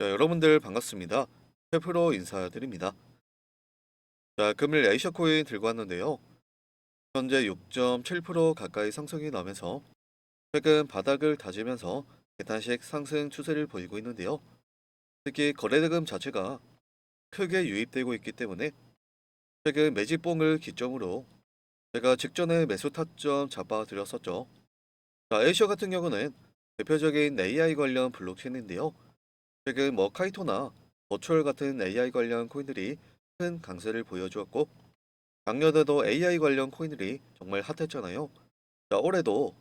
자, 여러분들 반갑습니다. 페프로 인사드립니다. 자, 금일 에이셔 코인 들고 왔는데요. 현재 6.7% 가까이 상승이 나면서 최근 바닥을 다지면서 계단식 상승 추세를 보이고 있는데요. 특히 거래대금 자체가 크게 유입되고 있기 때문에 최근 매집봉을 기점으로 제가 직전에 매수 타점 잡아드렸었죠. 자, 에이셔 같은 경우는 대표적인 AI 관련 블록체인인데요. 최근 뭐 카이토나 버추얼 같은 AI 관련 코인들이 큰 강세를 보여주었고 작년에도 AI 관련 코인들이 정말 핫했잖아요. 자, 올해도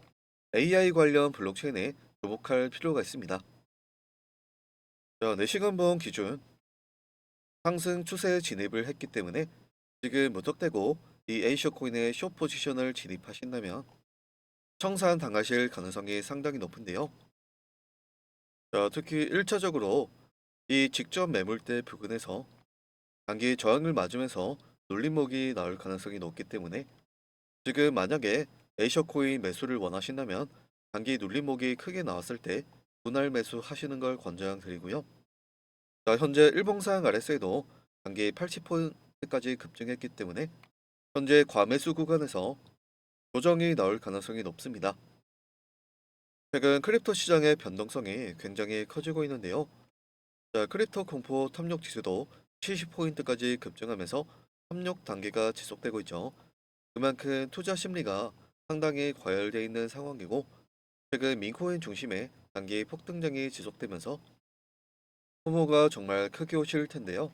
AI 관련 블록체인에 주목할 필요가 있습니다. 자, 4시간봉 기준 상승 추세 진입을 했기 때문에 지금 무턱대고 이 에이셔 코인의 숏 포지션을 진입하신다면 청산 당하실 가능성이 상당히 높은데요. 자, 특히 1차적으로 이 직접 매물대 부근에서 단기 저항을 맞으면서 눌림목이 나올 가능성이 높기 때문에 지금 만약에 에이셔 코인 매수를 원하신다면 단기 눌림목이 크게 나왔을 때 분할 매수 하시는 걸 권장드리고요. 자, 현재 일봉상 RS에도 단기 80%까지 급증했기 때문에 현재 과매수 구간에서 조정이 나올 가능성이 높습니다. 최근 크립토 시장의 변동성이 굉장히 커지고 있는데요. 자, 크립토 공포 탐욕 지수도 70포인트까지 급증하면서 탐욕 단계가 지속되고 있죠. 그만큼 투자 심리가 상당히 과열되어 있는 상황이고 최근 민코인 중심의 단기 폭등장이 지속되면서 소모가 정말 크게 오실 텐데요.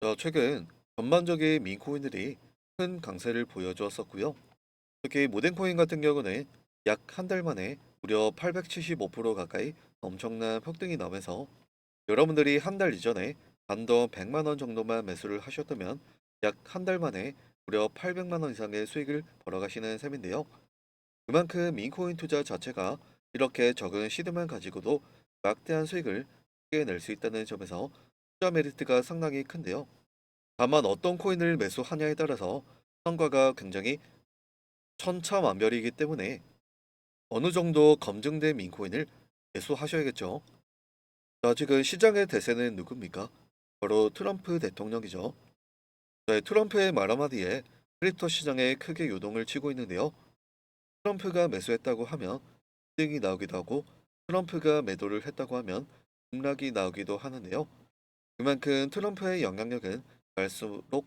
자, 최근 전반적인 민코인들이 큰 강세를 보여주었었고요. 특히 모덴코인 같은 경우는 약 한 달 만에 무려 875% 가까이 엄청난 폭등이 나면서 여러분들이 한 달 이전에 단돈 100만 원 정도만 매수를 하셨다면 약 한 달 만에 무려 800만 원 이상의 수익을 벌어가시는 셈인데요. 그만큼 민코인 투자 자체가 이렇게 적은 시드만 가지고도 막대한 수익을 크게 낼 수 있다는 점에서 투자 메리트가 상당히 큰데요. 다만 어떤 코인을 매수하냐에 따라서 성과가 굉장히 천차만별이기 때문에 어느 정도 검증된 민코인을 매수하셔야겠죠. 자, 지금 시장의 대세는 누굽니까? 바로 트럼프 대통령이죠. 네, 트럼프의 말 한마디에 크립토 시장에 크게 요동을 치고 있는데요. 트럼프가 매수했다고 하면 등이 나오기도 하고 트럼프가 매도를 했다고 하면 급락이 나오기도 하는데요. 그만큼 트럼프의 영향력은 갈수록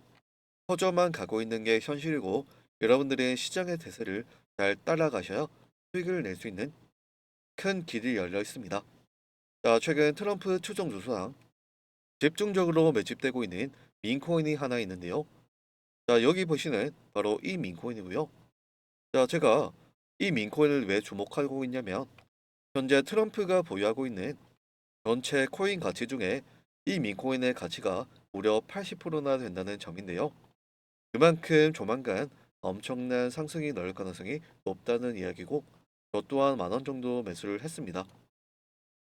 커져만 가고 있는 게 현실이고 여러분들의 시장의 대세를 잘 따라가셔야 수익을 낼 수 있는 큰 길이 열려 있습니다. 자, 최근 트럼프 추종 조사상 집중적으로 매집되고 있는 민코인이 하나 있는데요. 자, 여기 보시는 바로 이 민코인이고요. 자, 제가 이 민코인을 왜 주목하고 있냐면 현재 트럼프가 보유하고 있는 전체 코인 가치 중에 이 민코인의 가치가 무려 80%나 된다는 점인데요. 그만큼 조만간 엄청난 상승이 나올 가능성이 높다는 이야기고 저 또한 만원 정도 매수를 했습니다.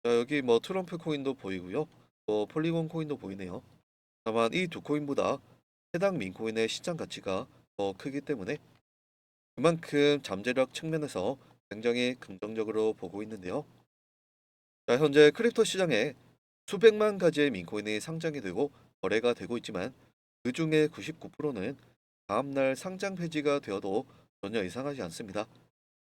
자, 여기 뭐 트럼프 코인도 보이고요. 뭐 폴리곤 코인도 보이네요. 다만 이 두 코인보다 해당 민코인의 시장 가치가 더 크기 때문에 그만큼 잠재력 측면에서 굉장히 긍정적으로 보고 있는데요. 자, 현재 크립토 시장에 수백만 가지의 민코인이 상장이 되고 거래가 되고 있지만 그 중에 99%는 다음날 상장 폐지가 되어도 전혀 이상하지 않습니다.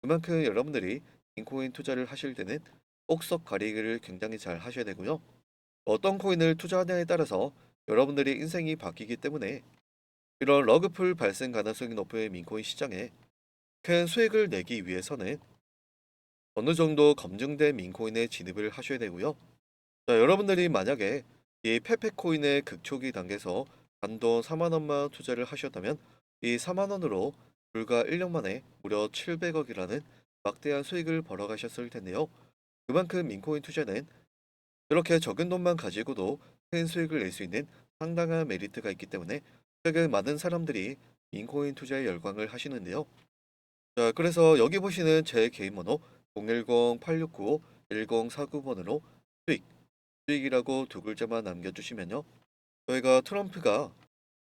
그만큼 여러분들이 민코인 투자를 하실 때는 옥석 가리기를 굉장히 잘 하셔야 되고요. 어떤 코인을 투자하냐에 따라서 여러분들의 인생이 바뀌기 때문에 이런 러그풀 발생 가능성이 높은 민코인 시장에 큰 수익을 내기 위해서는 어느 정도 검증된 민코인에 진입을 하셔야 되고요. 자, 여러분들이 만약에 이 페페코인의 극초기 단계에서 단돈 4만 원만 투자를 하셨다면 이 4만 원으로 불과 1년 만에 무려 700억이라는 막대한 수익을 벌어가셨을 텐데요. 그만큼 민코인 투자는 그렇게 적은 돈만 가지고도 큰 수익을 낼 수 있는 상당한 메리트가 있기 때문에 최근 많은 사람들이 민코인 투자에 열광을 하시는데요. 자, 그래서 여기 보시는 제 개인 번호 010-8695-1049번으로 수익, 수익이라고 두 글자만 남겨주시면요. 저희가 트럼프가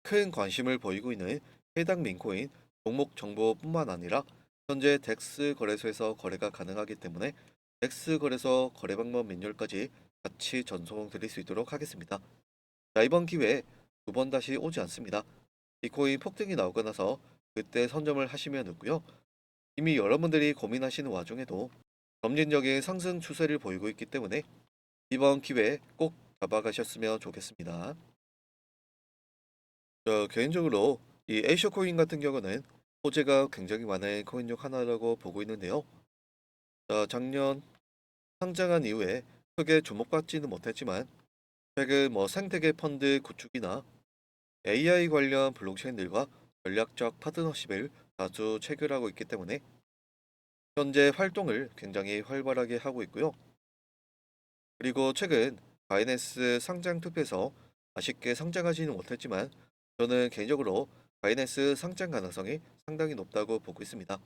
큰 관심을 보이고 있는 해당 민코인 종목 정보뿐만 아니라 현재 덱스 거래소에서 거래가 가능하기 때문에 X 거래소 거래 방법 매뉴얼까지 같이 전송 드릴 수 있도록 하겠습니다. 자, 이번 기회에 두 번 다시 오지 않습니다. 비코인 폭등이 나오고 나서 그때 선점을 하시면 되고요. 이미 여러분들이 고민하시는 와중에도 점진적인 상승 추세를 보이고 있기 때문에 이번 기회에 꼭 잡아가셨으면 좋겠습니다. 저 개인적으로 이 에이셔 코인 같은 경우는 호재가 굉장히 많은 코인 중 하나라고 보고 있는데요. 자, 작년 상장한 이후에 크게 주목받지는 못했지만 최근 뭐 생태계 펀드 구축이나 AI 관련 블록체인들과 전략적 파트너십을 자주 체결하고 있기 때문에 현재 활동을 굉장히 활발하게 하고 있고요. 그리고 최근 바이낸스 상장 투표에서 아쉽게 상장하지는 못했지만 저는 개인적으로 바이낸스 상장 가능성이 상당히 높다고 보고 있습니다.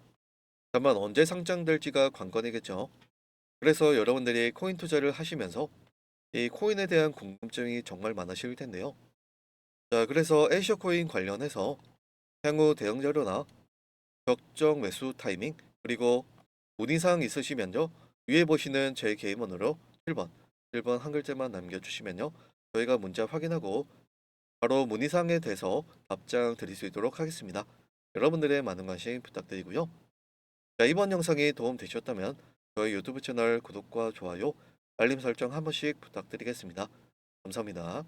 다만 언제 상장될지가 관건이겠죠. 그래서 여러분들이 코인 투자를 하시면서 이 코인에 대한 궁금증이 정말 많으실 텐데요. 자, 그래서 에이셔 코인 관련해서 향후 대응 자료나 적정 매수 타이밍 그리고 문의사항 있으시면요. 위에 보시는 제 개인번호로 1번, 1번 한 글자만 남겨주시면요. 저희가 문자 확인하고 바로 문의사항에 대해서 답장 드릴 수 있도록 하겠습니다. 여러분들의 많은 관심 부탁드리고요. 자, 이번 영상이 도움 되셨다면 저희 유튜브 채널 구독과 좋아요, 알림 설정 한 번씩 부탁드리겠습니다. 감사합니다.